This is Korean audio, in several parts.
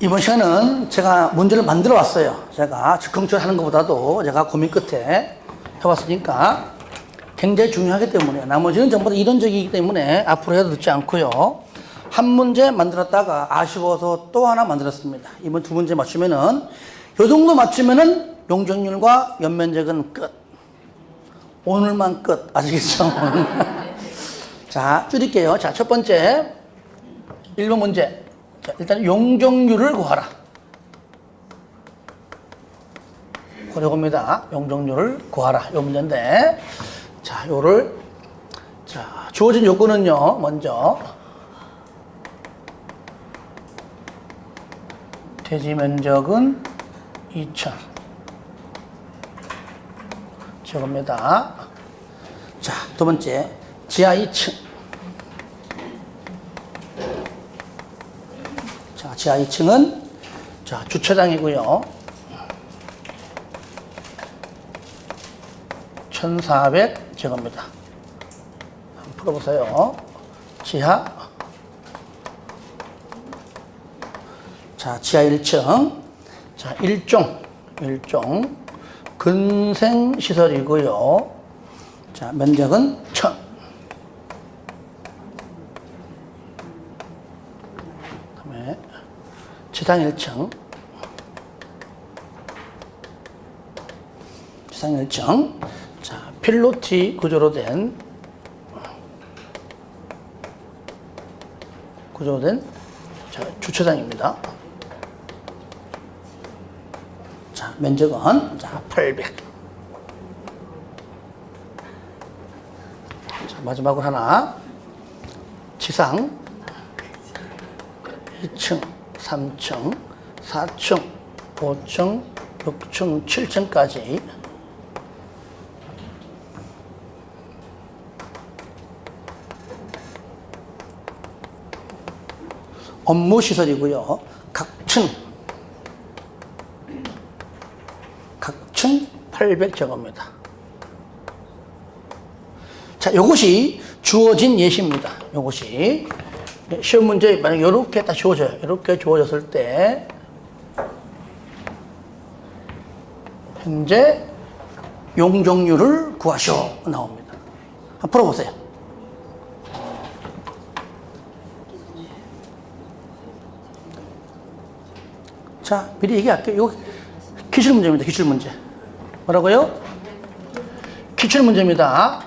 이번 시간은 제가 문제를 만들어 왔어요. 제가 즉흥적으로 하는 것보다도 제가 고민 끝에 해왔으니까 굉장히 중요하기 때문에 나머지는 전부 다 이론적이기 때문에 앞으로 해도 듣지 않고요. 한 문제 만들었다가 아쉬워서 또 하나 만들었습니다. 이번 두 문제 맞추면은 요 정도 맞추면은 용적률과 연면적은 끝. 오늘만 끝. 아시겠죠? 자, 줄일게요. 자, 첫 번째. 1번 문제. 자, 일단 용적률을 구하라. 그러고입니다. 용적률을 구하라. 요 문제인데. 자, 요를. 자, 주어진 요건은요, 먼저. 대지 면적은 2천. 저겁니다. 자, 두 번째. 지하 2층. 자, 지하 2층은 자, 주차장이고요. 1400 제곱미터. 한번 풀어보세요. 지하. 자, 지하 1층. 자, 1종. 1종. 근생시설이고요. 자, 면적은 1000. 그다음에 지상 1층. 지상 1층. 자, 필로티 구조로 된 구조로 된 자, 주차장입니다. 자, 면적은 자, 800. 자, 마지막으로 하나. 지상 2층, 3층, 4층, 5층, 6층, 7층까지 업무 시설이고요. 각층 각층 800제곱미터. 자, 요것이 주어진 예시입니다. 요것이 시험 문제 만약 이렇게 딱 주어져요. 이렇게 주어졌을 때 현재 용적률을 구하시오 나옵니다. 한번 풀어보세요. 자, 미리 얘기할게요. 이거 기출 문제입니다. 기출 문제. 뭐라고요? 기출 문제입니다.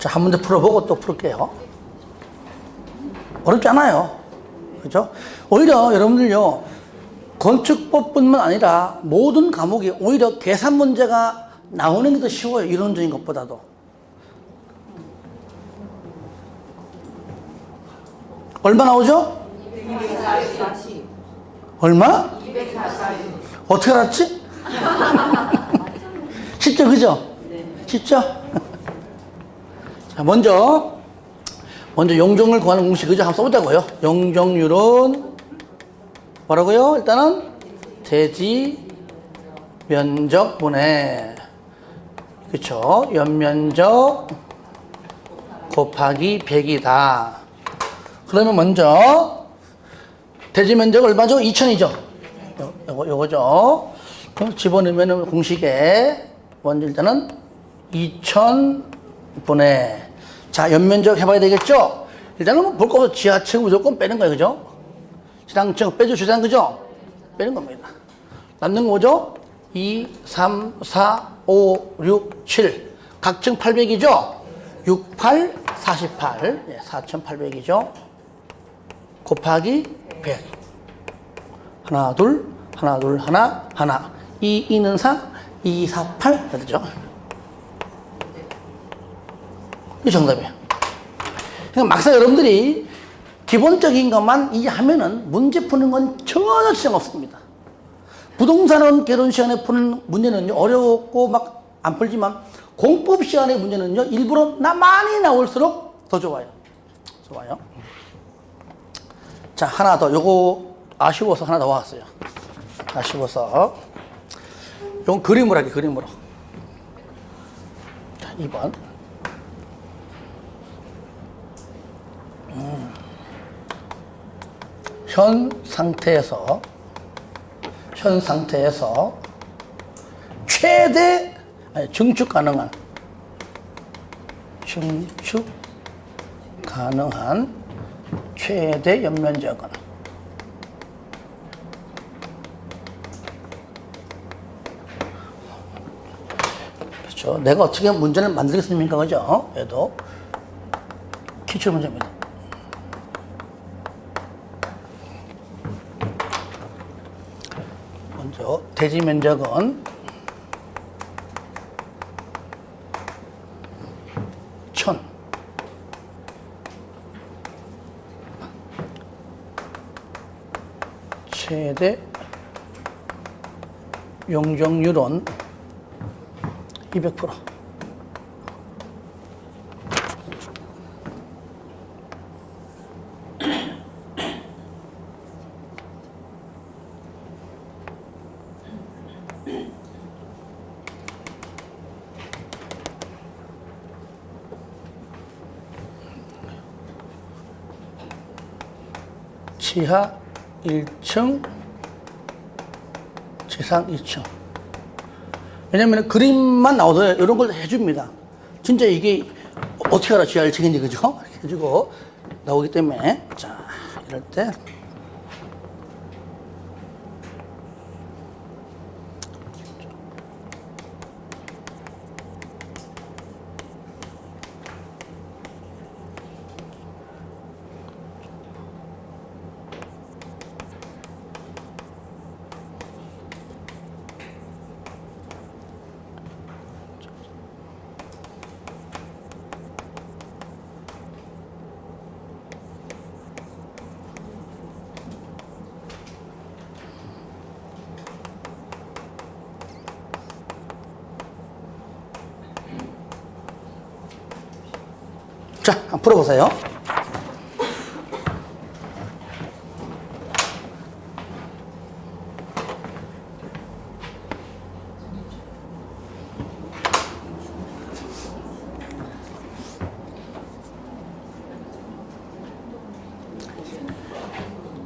자, 한 문제 풀어보고 또 풀게요. 어렵지 않아요. 그죠? 오히려 여러분들요, 건축법뿐만 아니라 모든 과목이 오히려 계산 문제가 나오는 게 더 쉬워요. 이론적인 것보다도. 얼마 나오죠? 얼마? 어떻게 알았지? 쉽죠, 그죠? 쉽죠? 자, 먼저, 먼저 용적률 구하는 공식, 그죠? 한번 써보자고요. 용적률은 뭐라고요? 일단은 대지 면적분의 그쵸 연면적 곱하기 100이다. 그러면 먼저 대지 면적 얼마죠? 2000이죠. 요거 요거죠. 집어넣으면 공식에 먼저 일단은 2000분의 자 연면적 해봐야 되겠죠. 일단은 볼거 없어 지하층 무조건 빼는 거예요, 그죠? 지상층 빼줘 주상 그죠? 빼는 겁니다. 남는 거 뭐죠? 2, 3, 4, 5, 6, 7. 각층 800이죠? 6, 8, 48. 예, 4,800이죠? 곱하기 100. 하나, 둘, 하나, 둘, 하나, 하나. 2, 2는 4, 2, 4, 8. 되죠? 이게 정답이에요. 그러니까 막상 여러분들이 기본적인 것만 이해하면은 문제 푸는 건 전혀 지장 없습니다. 부동산은 개론 시간에 푸는 문제는요, 어렵고 막 안 풀지만 공법 시간의 문제는요, 일부러 나 많이 나올수록 더 좋아요. 좋아요. 자, 하나 더. 요거 아쉬워서 하나 더 왔어요. 아쉬워서. 이건 그림으로 할게, 그림으로. 자, 2번. 음. 현 상태에서, 현 상태에서 최대, 아니, 증축 가능한, 증축 가능한 최대 연면적은 그렇죠. 내가 어떻게 문제를 만들겠습니까? 그죠? 얘도 기출 문제입니다. 먼저 대지 면적은 천 최대 용적률은 200%. 지하 1층, 지상 2층. 왜냐면 그림만 나오도 이런 걸 해줍니다. 진짜 이게 어떻게 알아 지하 1층인지 그죠? 이렇게 해주고 나오기 때문에 자 이럴 때 자, 한번 풀어보세요.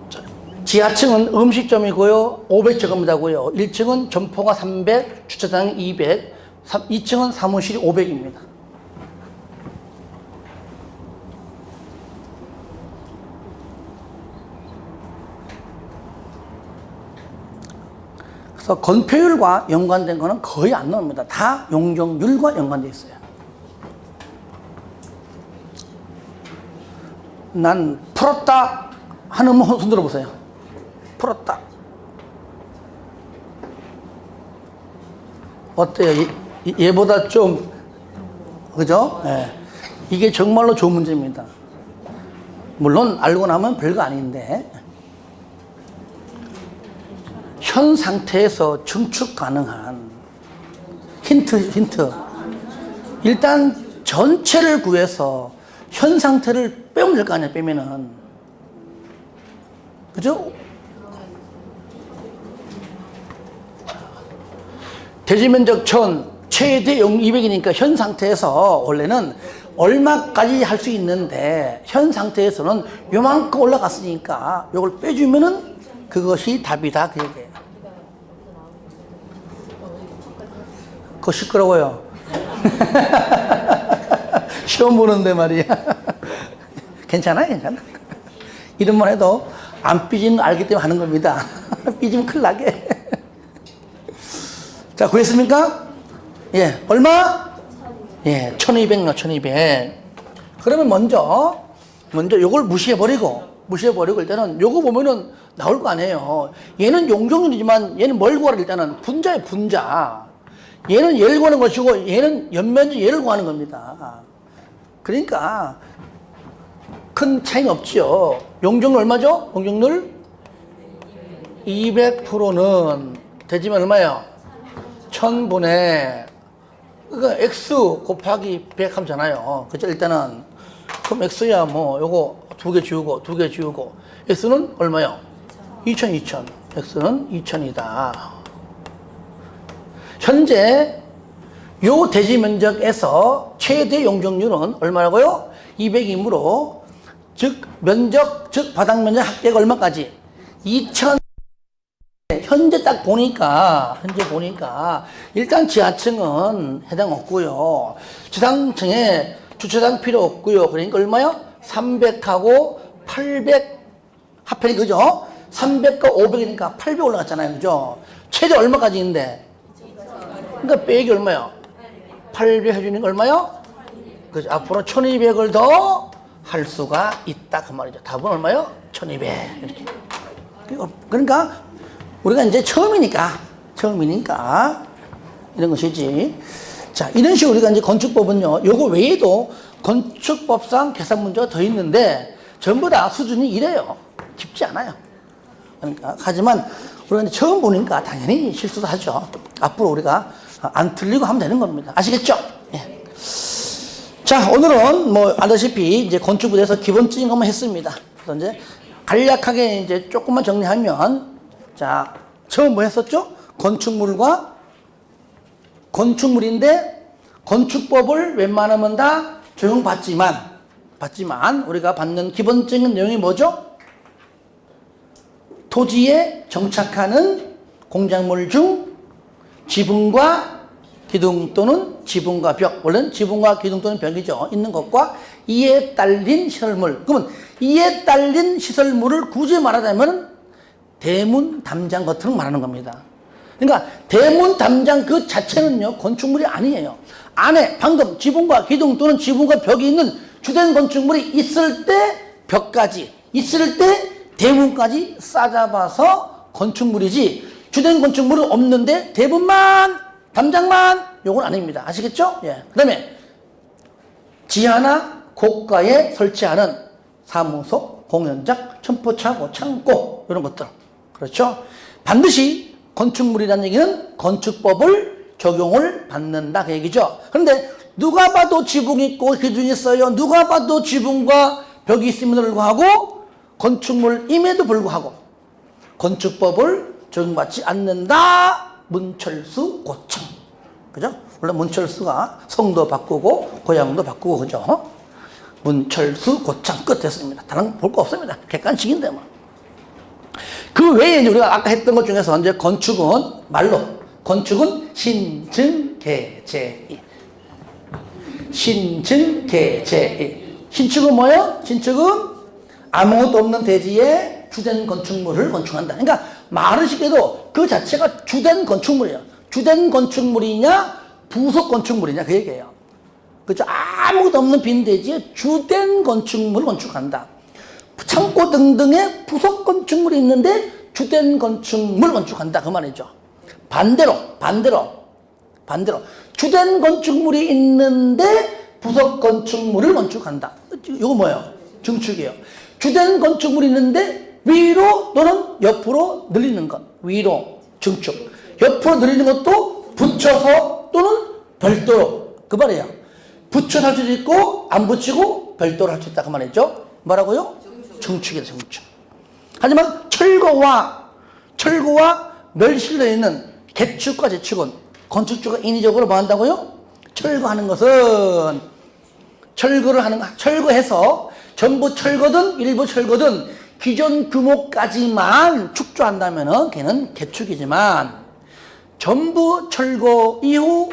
자, 지하층은 음식점이고요. 500제곱미터고요. 1층은 점포가 300, 주차장이 200, 2층은 사무실이 500입니다. 그래서 건폐율과 연관된 거는 거의 안 나옵니다. 다 용적률과 연관되어 있어요. 난 풀었다 하는 분손 들어보세요. 풀었다. 어때요? 이- 얘보다 좀, 그죠? 예. 이게 정말로 좋은 문제입니다. 물론 알고 나면 별거 아닌데, 현 상태에서 증축 가능한 힌트, 힌트. 일단 전체를 구해서 현 상태를 빼면 될 거 아니야, 빼면은. 그죠? 대지 면적 1000, 최대 200이니까 현 상태에서 원래는 얼마까지 할 수 있는데 현 상태에서는 요만큼 올라갔으니까 요걸 빼주면은 그것이 답이다 그 얘기예요. 그거 시끄러워요. 시험 보는데 말이야. 괜찮아, 괜찮아. 이름만 해도 안 삐지는 거 알기 때문에 하는 겁니다. 삐지면 큰일 나게. 자, 구했습니까? 예, 얼마? 예, 1200요, 1200. 그러면 먼저, 먼저 요걸 무시해버리고, 무시해버리고 일단은 요거 보면은 나올 거 아니에요. 얘는 용적률이지만 얘는 뭘 구하라 일단은 분자에 분자. 얘는 얘를 구하는 것이고 얘는 연면적 얘를 구하는 겁니다. 그러니까 큰 차이는 없죠. 용적률 얼마죠? 용적률 200%는 되지만 얼마예요? 1000분의 그러니까 x 곱하기 100 하잖아요. 그죠? 일단은 그럼 x야 뭐 요거 두 개 지우고 두 개 지우고 x는 얼마요? 2000, 2000. x는 2000이다. 현재 요 대지 면적에서 최대 용적률은 얼마라고요? 200이므로 즉 면적 즉 바닥 면적 합계가 얼마까지? 2000 현재 딱 보니까 현재 보니까 일단 지하층은 해당 없고요. 지상층에 주차장 필요 없고요. 그러니까 얼마요? 300하고 800 합해니 그죠? 300과 500이니까 800 올라갔잖아요. 그죠? 최대 얼마까지 있는데? 그러니까 빼기 얼마요? 800 해주니까 얼마요? 그죠? 앞으로 1200을 더 할 수가 있다. 그 말이죠. 답은 얼마요? 1200. 이렇게. 그러니까 우리가 이제 처음이니까, 처음이니까 이런 것이지. 자, 이런 식으로 우리가 이제 건축법은요, 요거 외에도 건축법상 계산 문제가 더 있는데 전부 다 수준이 이래요. 깊지 않아요. 그러니까 하지만 우리가 처음 보니까 당연히 실수도 하죠. 앞으로 우리가 안 틀리고 하면 되는 겁니다. 아시겠죠? 예. 자, 오늘은 뭐 알다시피 이제 건축에 대해서 기본적인 것만 했습니다. 그래서 이제 간략하게 이제 조금만 정리하면 자, 처음 뭐 했었죠? 건축물과 건축물인데 건축법을 웬만하면 다 적용받지만 받지만 우리가 받는 기본적인 내용이 뭐죠? 토지에 정착하는 공작물 중 지붕과 기둥 또는 지붕과 벽, 원래는 지붕과 기둥 또는 벽이죠. 있는 것과 이에 딸린 시설물. 그러면 이에 딸린 시설물을 굳이 말하자면 대문 담장 같은 걸 말하는 겁니다. 그러니까 대문 담장 그 자체는요 건축물이 아니에요. 안에 방금 지붕과 기둥 또는 지붕과 벽이 있는 주된 건축물이 있을 때 벽까지 있을 때 대문까지 싸잡아서 건축물이지 주된 건축물은 없는데 대문만 담장만 요건 아닙니다. 아시겠죠? 예. 그 다음에 지하나 고가에 설치하는 사무소, 공연장, 첨포차고, 창고 이런 것들 그렇죠? 반드시 건축물이라는 얘기는 건축법을 적용을 받는다 그 얘기죠. 그런데 누가 봐도 지붕 있고 기둥이 있어요. 누가 봐도 지붕과 벽이 있음에도 불구하고 건축물임에도 불구하고 건축법을 적용받지 않는다. 문철수 고청. 그죠? 물론 문철수가 성도 바꾸고 고향도 바꾸고 그죠? 문철수 고창 끝 됐습니다. 다른 볼 거 없습니다. 객관식인데 뭐. 그 외에 우리가 아까 했던 것 중에서 이제 건축은 말로 건축은 신증계제이 신증계제이 신축은 뭐예요? 신축은 아무것도 없는 대지에 주된 건축물을 건축한다. 그러니까 말은 쉽게도 그 자체가 주된 건축물이에요. 주된 건축물이냐 부속 건축물이냐 그 얘기예요. 그죠? 아무것도 없는 빈 대지에 주된 건축물을 건축한다. 창고 등등의 부속 건축물이 있는데 주된 건축물 건축한다 그 말이죠. 반대로 반대로 반대로 주된 건축물이 있는데 부속 건축물을 건축한다. 이거 뭐예요? 증축이에요. 주된 건축물이 있는데 위로 또는 옆으로 늘리는 것 위로 증축. 옆으로 늘리는 것도 붙여서 또는 별도로 그 말이에요. 붙여서 할 수도 있고 안 붙이고 별도로 할 수 있다 그 말이죠. 뭐라고요? 정축이다 정축. 하지만 철거와 철거와 멸실되어 있는 개축과 재축은 건축주가 인위적으로 뭐 한다고요? 철거하는 것은 철거를 하는 거 철거해서 전부 철거든 일부 철거든 기존 규모까지만 축조한다면은 걔는 개축이지만 전부 철거 이후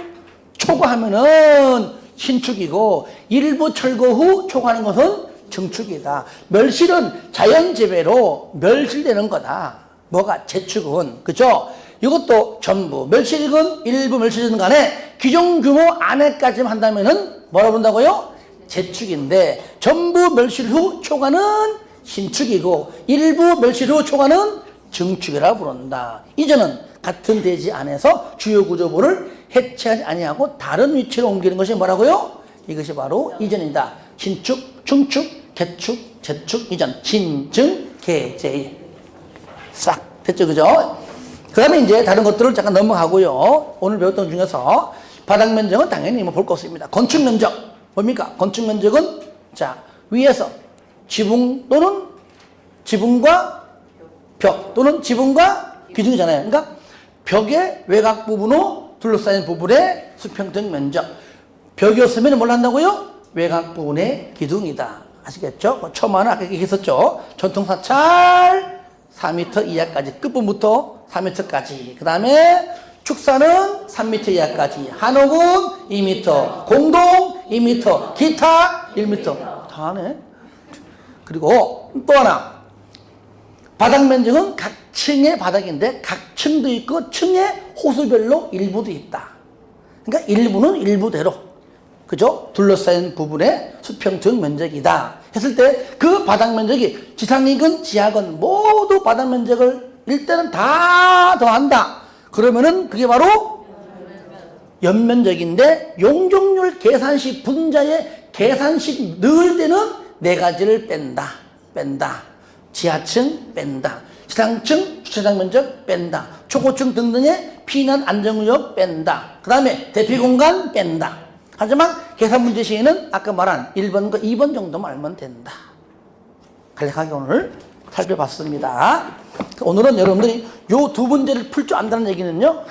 초과하면은 신축이고 일부 철거 후 초과하는 것은 정축이다. 멸실은 자연재배로 멸실되는 거다. 뭐가 재축은 그죠? 이것도 전부 멸실이건 일부 멸실이든 간에 기존 규모 안에까지만 한다면은 뭐라 부른다고요? 재축인데 전부 멸실 후 초과는 신축이고 일부 후 초과는 증축이라 부른다. 이제는 같은 대지 안에서 주요 구조물을 해체하지 아니하고 다른 위치로 옮기는 것이 뭐라고요? 이것이 바로 이전이다. 신축, 중축, 개축, 재축, 이전, 신증, 개제 싹 됐죠, 그죠? 그 다음에 이제 다른 것들을 잠깐 넘어가고요. 오늘 배웠던 중에서 바닥 면적은 당연히 뭐 볼 거 없습니다. 건축 면적 뭡니까? 건축 면적은 자 위에서 지붕 또는 지붕과 벽 또는 지붕과 기둥이잖아요. 그러니까 벽의 외곽 부분으로 둘러싸인 부분의 수평적 면적. 벽이었으면 뭘 한다고요? 외곽 부분의 기둥이다. 아시겠죠? 뭐 처음에는 아까 얘기했었죠. 전통 사찰 4m 이하까지 끝부분부터 4m까지. 그 다음에 축사는 3m 이하까지. 한옥은 2m. 공동 2m. 기타 1m. 다 하네. 그리고 또 하나. 바닥 면적은 각 층의 바닥인데 각 층도 있고 층의 호수별로 일부도 있다. 그러니까 일부는 일부대로 그죠? 둘러싸인 부분의 수평적 면적이다. 했을 때 그 바닥 면적이 지상이건 지하건 모두 바닥 면적을 일단은 다 더한다. 그러면은 그게 바로 연면적인데 용적률 계산식 분자의 계산식 넣을 때는 네 가지를 뺀다. 뺀다. 지하층 뺀다. 지상층 주차장 면적 뺀다. 초고층 등등의 피난 안정구역 뺀다. 그 다음에 대피 공간 뺀다. 하지만 계산 문제 시에는 아까 말한 1번과 2번 정도만 알면 된다. 간략하게 오늘 살펴봤습니다. 오늘은 여러분들이 요 두 문제를 풀 줄 안다는 얘기는요, 하,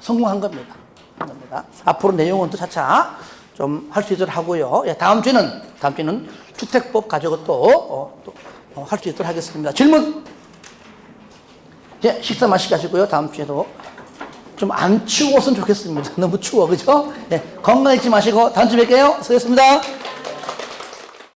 성공한 겁니다. 겁니다. 앞으로 내용은 또 차차 좀 할 수 있도록 하고요. 예, 다음 주에는, 다음 주에는 주택법 가지고 또, 어, 또할수 있도록 하겠습니다. 질문! 이제 식사 맛있게 하시고요. 다음 주에도 좀 안 추웠으면 좋겠습니다. 너무 추워, 그죠? 네, 건강 잊지 마시고 다음 주에 뵐게요. 수고했습니다.